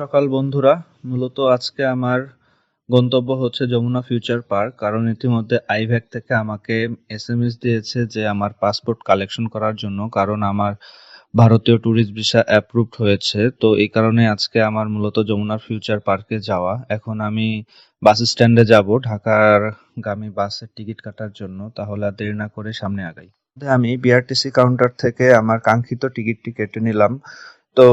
সকাল, বন্ধুরা। মূলত আজকে আমার গন্তব্য হচ্ছে যমুনা ফিউচার পার্ক, কারণ ইতিমধ্যে আইভ্যাক থেকে আমাকে এসএমএস দিয়েছে যে আমার পাসপোর্ট কালেকশন করার জন্য, কারণ আমার ভারতীয় ট্যুরিস্ট ভিসা অ্যাপ্রুভড হয়েছে। তো এই কারণে আজকে আমার মূলত যমুনা ফিউচার পার্কে যাওয়া। এখন আমি বাস স্ট্যান্ডে যাব, ঢাকার গামী বাসের টিকিট কাটার জন্য। তাহলে আর দেরি না করে সামনে আগাই। আমি বিআরটিসি কাউন্টার থেকে আমার কাঙ্ক্ষিত টিকিটটি কেটে নিলাম। তো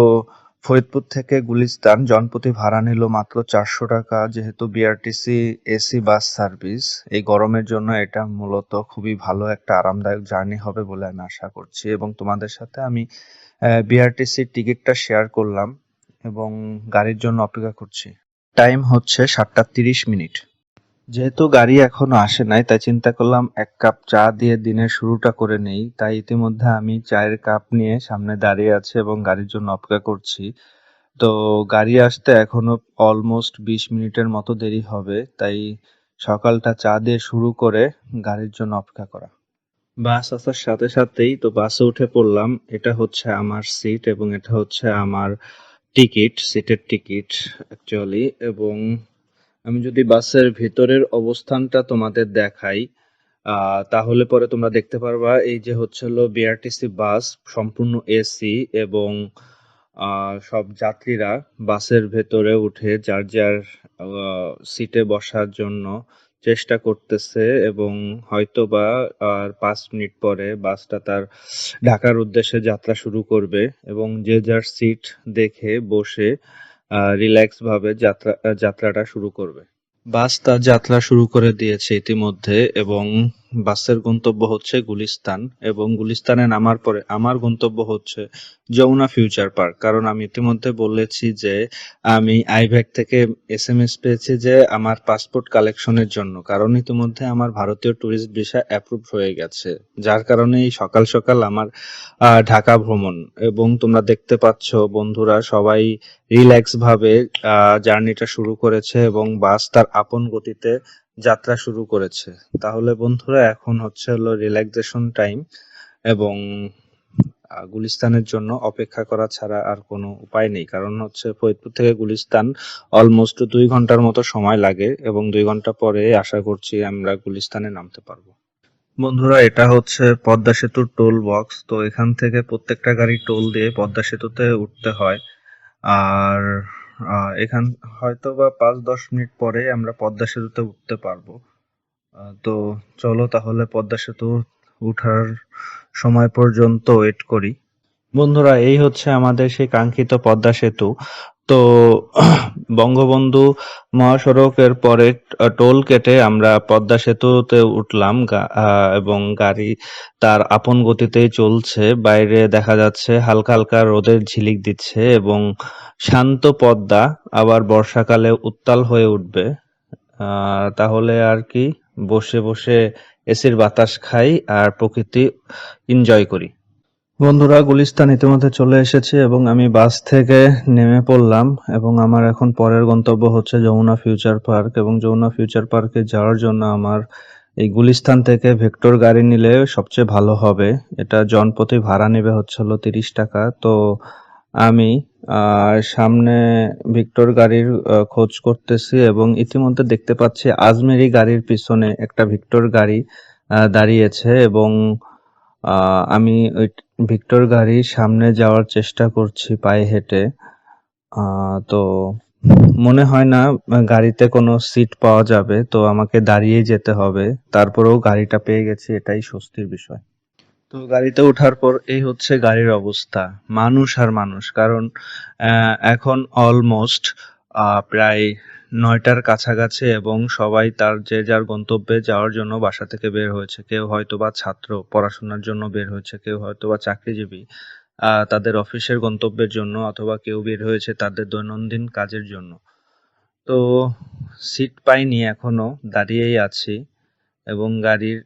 ফরিদপুর থেকে গুলিস্তান জনপ্রতি ভাড়া নিল মাত্র চারশো টাকা, যেহেতু বিআরটিসি এসি বাস সার্ভিস এই গরমের জন্য এটা মূলত খুবই ভালো একটা আরামদায়ক জার্নি হবে বলে আমি আশা করছি। এবং তোমাদের সাথে আমি বিআরটিসির টিকিটটা শেয়ার করলাম এবং গাড়ির জন্য অপেক্ষা করছি। টাইম হচ্ছে সাতটা তিরিশ মিনিট। যেহেতু গাড়ি এখনও আসে নাই, তাই চিন্তা করলাম এক কাপ চা দিয়ে দিনের শুরুটা করে নেই। তাই ইতিমধ্যে আমি চায়ের কাপ নিয়ে সামনে দাঁড়িয়ে আছি এবং গাড়ির জন্য অপেক্ষা করছি। তো গাড়ি আসতে এখনও অলমোস্ট বিশ মিনিটের মতো দেরি হবে, তাই সকালটা চা দিয়ে শুরু করে গাড়ির জন্য অপেক্ষা করা। বাস আসার সাথে সাথেই তো বাসে উঠে পড়লাম। এটা হচ্ছে আমার সিট এবং এটা হচ্ছে আমার টিকিট সিটের টিকিট অ্যাকচুয়ালি এবং আমি যদি বাসের ভেতরের অবস্থানটা তোমাদের দেখাই তাহলে পরে তোমরা দেখতে পারবা এই যে হচ্ছে হলো বিআরটিসি বাস, সম্পূর্ণ এসি এবং সব যাত্রীরা বাসের ভেতরে উঠে যার যার সিটে বসার জন্য চেষ্টা করতেছে এবং হয়তোবা আর পাঁচ মিনিট পরে বাসটা তার ঢাকার উদ্দেশ্যে যাত্রা শুরু করবে এবং যে যার সিট দেখে বসে রিল্যাক্স ভাবে যাত্রা যাত্রাটা শুরু করবে। বাস তার যাত্রা শুরু করে দিয়েছে ইতিমধ্যে এবং বাসের গন্তব্য হচ্ছে গুলিস্তান এবং গুলিস্তানে নামার পরে আমার গন্তব্য হচ্ছে যমুনা ফিউচার পার্ক। কারণ আমি ইতিমধ্যে বলেছি যে আমি আইভ্যাক থেকে এসএমএস পেয়েছি যে আমার পাসপোর্ট কালেকশনের জন্য। কারণ ইতিমধ্যে আমার ভারতীয় ট্যুরিস্ট ভিসা অ্যাপ্রুভ হয়ে গেছে। যার কারণে এই সকাল সকাল আমার ঢাকা ভ্রমণ এবং তোমরা দেখতে পাচ্ছ বন্ধুরা সবাই রিল্যাক্স ভাবে জার্নিটা শুরু করেছে এবং বাস তার আপন গতিতে যাত্রা শুরু করেছে। তাহলে বন্ধুরা, এখন হচ্ছে হলো রিল্যাক্সেশন টাইম এবং গুলিস্তানের জন্য অপেক্ষা করা ছাড়া আর কোনো উপায় নেই। কারণ হচ্ছে ফরিদপুর থেকে গুলিস্তান অলমোস্ট দুই ঘণ্টার মতো সময় লাগে এবং দুই ঘণ্টা পরে আশা করছি আমরা গুলিস্তানে নামতে পারব। বন্ধুরা, এটা হচ্ছে পদ্মা সেতুর টোল বক্স তো এখান থেকে প্রত্যেকটা গাড়ি টোল দিয়ে পদ্মা সেতুতে উঠতে হয়। আর এখান হয়তো বা পাঁচ, দশ মিনিট পরে আমরা পদ্মা সেতুতে উঠতে পারব। তো চলো তাহলে পদ্মা সেতু উঠার সময় পর্যন্ত ওয়েট করি। বন্ধুরা, এই হচ্ছে আমাদের সেই কাঙ্ক্ষিত পদ্মা সেতু। তো বঙ্গবন্ধু মহাসড়কের পরে টোল কেটে আমরা পদ্মা সেতুতে উঠলাম এবং গাড়ি তার আপন গতিতেই চলছে। বাইরে দেখা যাচ্ছে হালকা হালকা রোদের ঝিলিক দিচ্ছে এবং শান্ত পদ্মা আবার বর্ষাকালে উত্তাল হয়ে উঠবে। তাহলে আর কি, বসে বসে এসির বাতাস খাই আর প্রকৃতি এনজয় করি। বন্ধুরা, গুলিস্তান ইতিমধ্যে চলে এসেছে এবং আমি বাস থেকে নেমে পড়লাম এবং আমার এখন পরের গন্তব্য হচ্ছে যমুনা ফিউচার পার্ক এবং যমুনা ফিউচার পার্কে যাওয়ার জন্য আমার এই গুলিস্তান থেকে ভেক্টর গাড়ি নিলে সবচেয়ে ভালো হবে। এটা জনপ্রতি ভাড়া নেবে হচ্ছে হলো তিরিশ টাকা। তো আমি সামনে ভিক্টর গাড়ির খোঁজ করতেছি এবং ইতিমধ্যে দেখতে পাচ্ছি আজমেরি গাড়ির পিছনে একটা ভিক্টর গাড়ি দাঁড়িয়েছে এবং আমি ওই ভিক্টর গাড়ির সামনে যাওয়ার চেষ্টা করছি পায়ে হেঁটে। তো মনে হয় না গাড়িতে কোনো সিট পাওয়া যাবে, তো আমাকে দাঁড়িয়ে যেতে হবে। তারপরেও গাড়িটা পেয়ে গেছি, এটাই স্বস্তির বিষয়। তো গাড়িতে ওঠার পর এই হচ্ছে গাড়ির অবস্থা, মানুষ আর মানুষ। কারণ এখন অলমোস্ট প্রায় নয়টার কাছাকাছি এবং সবাই তার যে যার গন্তব্যে যাওয়ার জন্য বাসা থেকে বের হয়েছে। কেউ হয়তো বা ছাত্র, পড়াশোনার জন্য বের হয়েছে, কেউ হয়তো বা চাকরিজীবী তাদের অফিসের গন্তব্যের জন্য অথবা কেউ বের হয়েছে তাদের দৈনন্দিন কাজের জন্য। তো সিট পাইনি, এখনও দাঁড়িয়েই আছি এবং গাড়ির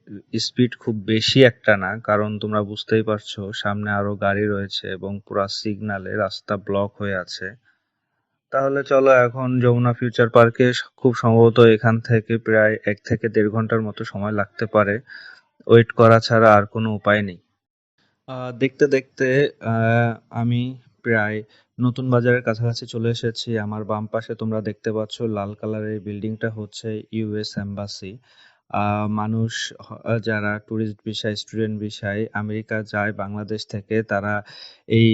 স্পিড খুব বেশি একটা না, কারণ তোমরা বুঝতেই পারছ সামনে আরও গাড়ি রয়েছে এবং পুরা সিগনালে রাস্তা ব্লক হয়ে আছে। তাহলে চলো এখন যমুনা ফিউচার পার্কে খুব সম্ভবত এখান থেকে প্রায় এক থেকে দেড় ঘণ্টার মতো সময় লাগতে পারে। ওয়েট করা ছাড়া আর কোনো উপায় নেই। দেখতে দেখতে আমি প্রায় নতুন বাজারের কাছাকাছি চলে এসেছি। আমার বাম পাশে তোমরা দেখতে পাচ্ছ লাল কালারের বিল্ডিংটা হচ্ছে ইউএস এম্বাসি। মানুষ যারা ট্যুরিস্ট ভিসায়, স্টুডেন্ট ভিসায় আমেরিকা যায়, বাংলাদেশ থেকে, তারা এই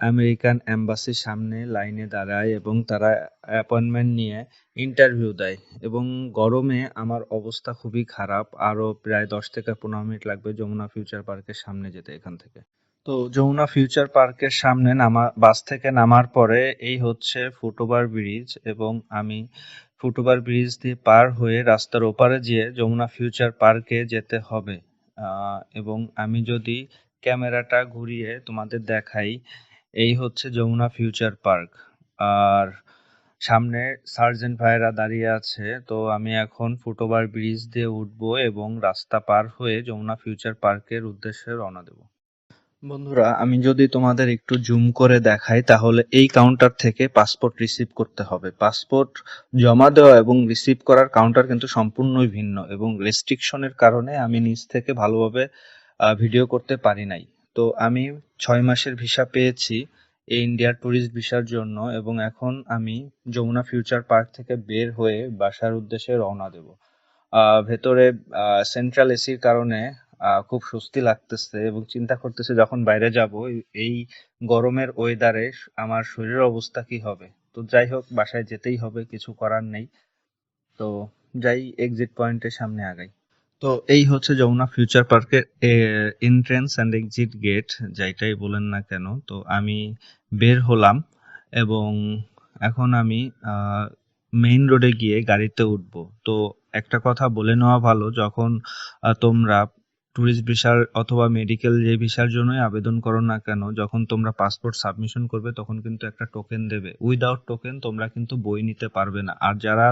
আমেরিকান এম্বাসির সামনে লাইনে দাঁড়ায় এবং তারা অ্যাপয়েন্টমেন্ট নিয়ে ইন্টারভিউ দেয় এবং গরমে আমার অবস্থা খুবই খারাপ। আরও প্রায় দশ থেকে পনেরো মিনিট লাগবে যমুনা ফিউচার পার্কের সামনে যেতে এখান থেকে। তো যমুনা ফিউচার পার্কের সামনে নামা, বাস থেকে নামার পরে এই হচ্ছে ফুটওভার ব্রিজ এবং আমি ফুটওভার ব্রিজ দিয়ে পার হয়ে রাস্তার ওপারে গিয়ে যমুনা ফিউচার পার্কে যেতে হবে। এবং আমি যদি ক্যামেরাটা ঘুরিয়ে তোমাদের দেখাই এই হচ্ছে যমুনা ফিউচার পার্ক। আর সামনে সার্জেন্ট ভাইরা দাঁড়িয়ে আছে, তো আমি এখন ফুটওভার ব্রিজ দিয়ে উঠবো এবং রাস্তা পার হয়ে যমুনা ফিউচার পার্কের উদ্দেশ্যে রওনা দেব। বন্ধুরা, আমি যদি তোমাদের একটু জুম করে দেখাই, তাহলে এই কাউন্টার থেকে পাসপোর্ট রিসিভ করতে হবে। পাসপোর্ট জমা দেওয়া এবং রিসিভ করার কাউন্টার কিন্তু সম্পূর্ণই ভিন্ন এবং রেস্ট্রিকশনের কারণে আমি নিজ থেকে ভালোভাবে ভিডিও করতে পারি নাই। তো আমি ছয় মাসের ভিসা পেয়েছি এই ইন্ডিয়ার ট্যুরিস্ট ভিসার জন্য এবং এখন আমি যমুনা ফিউচার পার্ক থেকে বের হয়ে বাসার উদ্দেশ্যে রওনা দেব। ভেতরে সেন্ট্রাল এসির কারণে খুব স্বস্তি লাগতেছে এবং চিন্তা করতেছে যখন বাইরে যাব, এই গরমের ওয়েদারে আমার শরীরের অবস্থা কি হবে? তো যাই হোক, বাসায় যেতেই হবে, কিছু করার নেই। তো যাই এক্সিট পয়েন্টের সামনে আগাই। তো এই হচ্ছে যমুনা ফিউচার পার্কের এন্ট্রেন্স অ্যান্ড এক্সিট গেট যাইটাই বলেন না কেন। তো আমি বের হলাম এবং এখন আমি মেইন রোডে গিয়ে গাড়িতে উঠবো। তো একটা কথা বলে নেওয়া ভালো, যখন তোমরা ট্যুরিস্ট ভিসার অথবা মেডিকেল যে ভিসার জন্যই আবেদন করো না কেন, যখন তোমরা পাসপোর্ট সাবমিশন করবে, তখন কিন্তু একটা টোকেন দেবে। উইদাউট টোকেন তোমরা কিন্তু বই নিতে পারবে না। আর যারা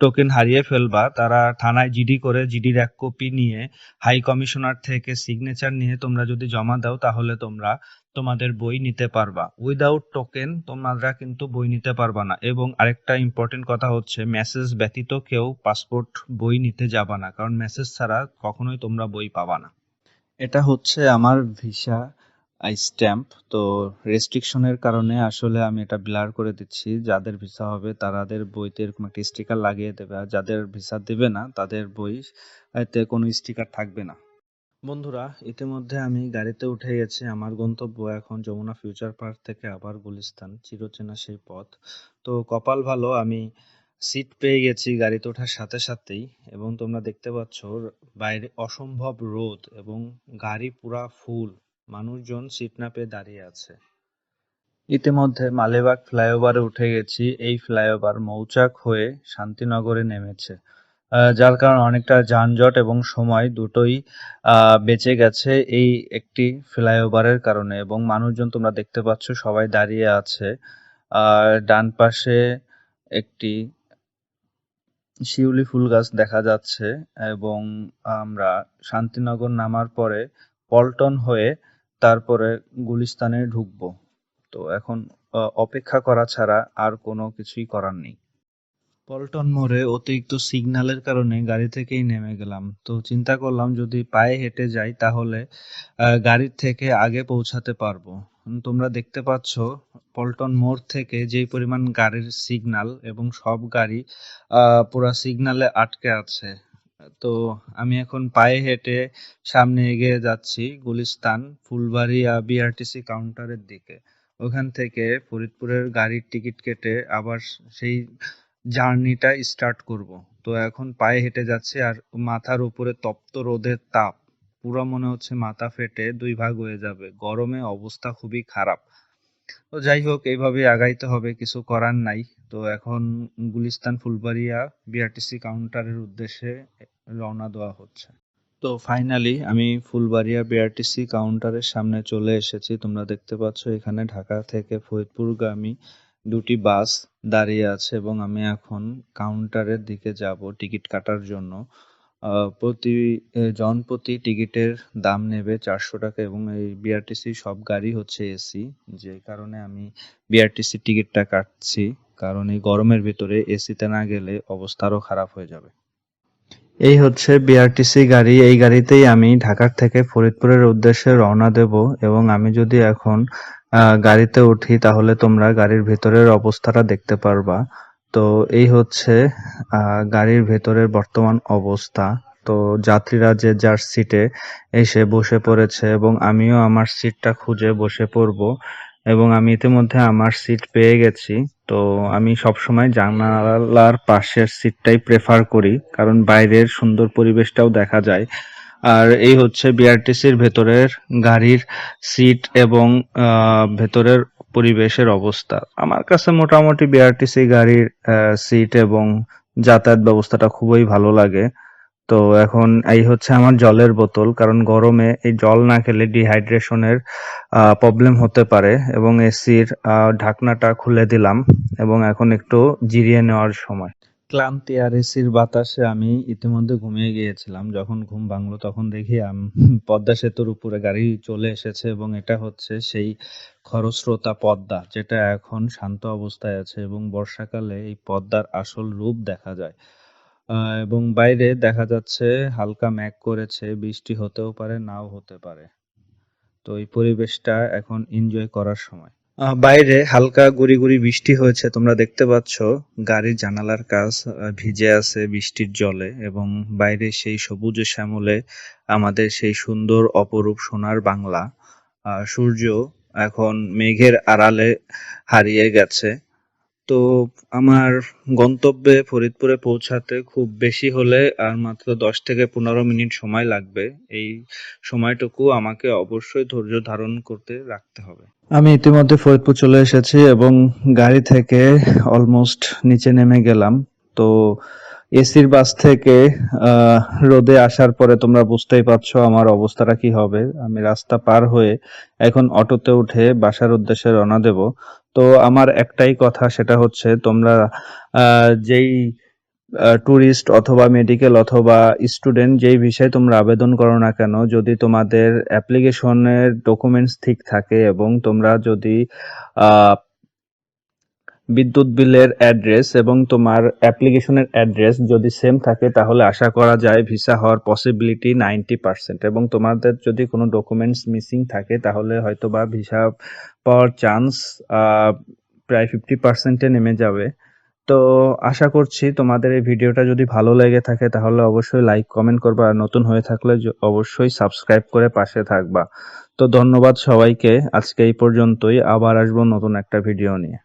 টোকেন হারিয়ে ফেলবা, তারা থানায় জিডি করে জিডির এক কপি নিয়ে হাই কমিশনার থেকে সিগনেচার নিয়ে তোমরা যদি জমা দাও, তাহলে তোমরা তোমাদের বই নিতে পারবা। উইদাউট টোকেন তোমরা কিন্তু বই নিতে পারবা না। এবং আরেকটা ইম্পর্টেন্ট কথা হচ্ছে মেসেজ ব্যতীত কেউ পাসপোর্ট বই নিতে যাবা না। কারণ মেসেজ ছাড়া কখনোই তোমরা বই পাবা না। এটা হচ্ছে আমার ভিসা আই স্ট্যাম্প। তো রেস্ট্রিকশনের কারণে আসলে আমি এটা ব্লার করে দিচ্ছি। যাদের ভিসা হবে তাদের বইতে এরকম একটা স্টিকার লাগিয়ে দেবে। আর যাদের ভিসা দেবে না, তাদের বই এতে কোনো স্টিকার থাকবে না। বন্ধুরা, ইতিমধ্যে আমি গাড়িতে উঠে গেছি। আমার গন্তব্য এখন যমুনা ফিউচার পার্ক থেকে আবার গুলিস্তান, চিরচেনা সেই পথ। তো কপাল ভালো, আমি সিট পেয়ে গেছি গাড়িতে ওঠার সাথে সাথেই। এবং তোমরা দেখতে পাচ্ছ, বাইরে অসম্ভব রোদ এবং গাড়ি পুরা ফুল। মানুষজন সিট না পেয়ে দাঁড়িয়ে আছে। ইতিমধ্যে মালেবাগ ফ্লাইওভারে উঠে গেছি। এই ফ্লাইওভার মৌচাক হয়ে শান্তিনগরে নেমেছে। যার কারণে অনেকটা যানজট এবং সময় দুটোই বেঁচে গেছে এই একটি ফ্লাইওভারের কারণে। এবং মানুষজন তোমরা দেখতে পাচ্ছ সবাই দাঁড়িয়ে আছে। আর ডান পাশে একটি শিউলি ফুল গাছ দেখা যাচ্ছে এবং আমরা শান্তিনগর নামার পরে পল্টন হয়ে তারপরে গুলিস্তানে ঢুকবো। তো এখন অপেক্ষা করা ছাড়া আর কোনো কিছুই করার নেই। পল্টন মোড়ে অতিরিক্ত সিগন্যালের কারণে গাড়ি থেকেই নেমে গেলাম। তো চিন্তা করলাম, যদি পায়ে হেঁটে যাই তাহলে গাড়ির থেকে আগে পৌঁছাতে পারব। তোমরা দেখতে পাচ্ছ, পল্টন মোড় থেকে যেই পরিমাণ গাড়ির সিগন্যাল এবং সব গাড়ি পুরা সিগন্যালে আটকে আছে। তো আমি এখন পায়ে হেঁটে সামনে এগিয়ে যাচ্ছি গুলিস্তান ফুলবাড়িয়া বিআরটিসি কাউন্টারের দিকে। ওখান থেকে ফরিদপুরের গাড়ির টিকিট কেটে আবার সেই জার্নিটা স্টার্ট করব। তো এখন পায়ে হেঁটে যাচ্ছে আর মাথার উপরে তপ্ত রোদের তাপ। পুরো মনে হচ্ছে মাথা ফেটে দুই ভাগ হয়ে যাবে। গরমে অবস্থা খুবই খারাপ। তো যাই হোক এইভাবে আগাইতে হবে, কিছু করার নাই। তো এখন গুলিস্তান ফুলবাড়িয়া বিআরটিসি কাউন্টারের উদ্দেশ্যে রওনা দেওয়া হচ্ছে। তো ফাইনালি আমি ফুলবাড়িয়া বিআরটিসি কাউন্টারের সামনে চলে এসেছি। তোমরা দেখতে পাচ্ছ এখানে ঢাকা থেকে ফরিদপুরগামী দুটি বাস দাঁড়িয়ে আছে এবং আমি এখন কাউন্টারের দিকে যাব টিকিট কাটার জন্য। আহ, প্রতি এ, জনপ্রতি টিকিটের দাম নেবে চারশো টাকা এবং এই বিআরটিসি সব গাড়ি হচ্ছে এসি যে কারণে আমি বিআরটিসি টিকিটটা কাটছি। কারণ এই গরমের ভিতরে এসিতে না গেলে অবস্থা আরও খারাপ হয়ে যাবে। এই হচ্ছে বিআরটিসি গাড়ি। এই গাড়িতেই আমি ঢাকার থেকে ফরিদপুরের উদ্দেশ্যে রওনা দেব এবং আমি যদি এখন গাড়িতে উঠি, তাহলে তোমরা গাড়ির ভেতরের অবস্থাটা দেখতে পারবা। তো এই হচ্ছে গাড়ির ভেতরের বর্তমান অবস্থা। তো যাত্রীরা যে যার সিটে এসে বসে পড়েছে এবং আমিও আমার সিটটা খুঁজে বসে পড়ব এবং আমি ইতিমধ্যে আমার সিট পেয়ে গেছি। তো আমি সবসময় জানালার পাশের সিটটাই প্রেফার করি, কারণ বাইরের সুন্দর পরিবেশটাও দেখা যায়। আর এই হচ্ছে বিআরটিসির ভেতরের গাড়ির সিট এবং ভেতরের পরিবেশের অবস্থা। আমার কাছে মোটামুটি বিআরটিসি গাড়ির সিট এবং যাতায়াত ব্যবস্থাটা খুবই ভালো লাগে। তো এখন এই হচ্ছে আমার জলের বোতল, কারণ গরমে এই জল না খেলে ডিহাইড্রেশনের প্রবলেম হতে পারে এবং এসির ঢাকনাটা খুলে দিলাম এবং এখন একটু জিরিয়ে নেওয়ার সময়। ক্লান্তি আর এসির বাতাসে আমি ইতিমধ্যে ঘুমিয়ে গিয়েছিলাম। যখন ঘুম ভাঙলো তখন দেখি পদ্মা সেতুর উপরে গাড়ি চলে এসেছে এবং এটা হচ্ছে সেই খরস্রোতা পদ্মা, যেটা এখন শান্ত অবস্থায় আছে এবং বর্ষাকালে এই পদ্মার আসল রূপ দেখা যায়। এবং বাইরে দেখা যাচ্ছে হালকা মেঘ করেছে, বৃষ্টি হতেও পারে, নাও হতে পারে। তো এই পরিবেশটা এখন এনজয় করার সময়। বাইরে হালকা গুড়ি গুড়ি বৃষ্টি হয়েছে, তোমরা দেখতে পাচ্ছ, গাড়ির জানালার কাজ ভিজে আছে বৃষ্টির জলে এবং বাইরে সেই সবুজে শ্যামলে আমাদের সেই সুন্দর অপরূপ সোনার বাংলা সূর্য এখন মেঘের আড়ালে হারিয়ে গেছে। তো আমার গন্তব্যে ফরিদপুরে পৌঁছাতে খুব বেশি হলে আর মাত্র দশ থেকে পনেরো মিনিট সময় লাগবে। এই সময়টুকু আমাকে অবশ্যই ধৈর্য ধারণ করতে রাখতে হবে। আমি ইতিমধ্যে ফরিদপুর চলে এসেছি এবং গাড়ি থেকে অলমোস্ট নিচে নেমে গেলাম। তো এসির বাস থেকে রোদে আসার পরে তোমরা বুঝতেই পারছ আমার অবস্থাটা কি হবে। আমি রাস্তা পার হয়ে এখন অটোতে উঠে বাসার উদ্দেশ্যে রওনা দেব। তো আমার একটাই কথা, সেটা হচ্ছে তোমরা যেই ট্যুরিস্ট অথবা মেডিকেল অথবা স্টুডেন্ট যেই বিষয়ে তোমরা আবেদন করো না কেন, যদি তোমাদের অ্যাপ্লিকেশনের ডকুমেন্টস ঠিক থাকে এবং তোমরা যদি বিদ্যুৎ বিলের অ্যাড্রেস এবং তোমার অ্যাপ্লিকেশনের অ্যাড্রেস যদি সেম থাকে, তাহলে আশা করা যায় ভিসা হওয়ার পসিবিলিটি নাইনটি পার্সেন্ট এবং তোমাদের যদি কোনো ডকুমেন্টস মিসিং থাকে, তাহলে হয়তো বা ভিসা পাওয়ার চান্স প্রায় ফিফটি পার্সেন্টে নেমে যাবে। তো আশা করছি তোমাদের এই ভিডিওটা যদি ভালো লেগে থাকে তাহলে অবশ্যই লাইক কমেন্ট করবা আর নতুন হয়ে থাকলে অবশ্যই সাবস্ক্রাইব করে পাশে থাকবা। তো ধন্যবাদ সবাইকে, আজকে এই পর্যন্তই, আবার আসব নতুন একটা ভিডিও নিয়ে।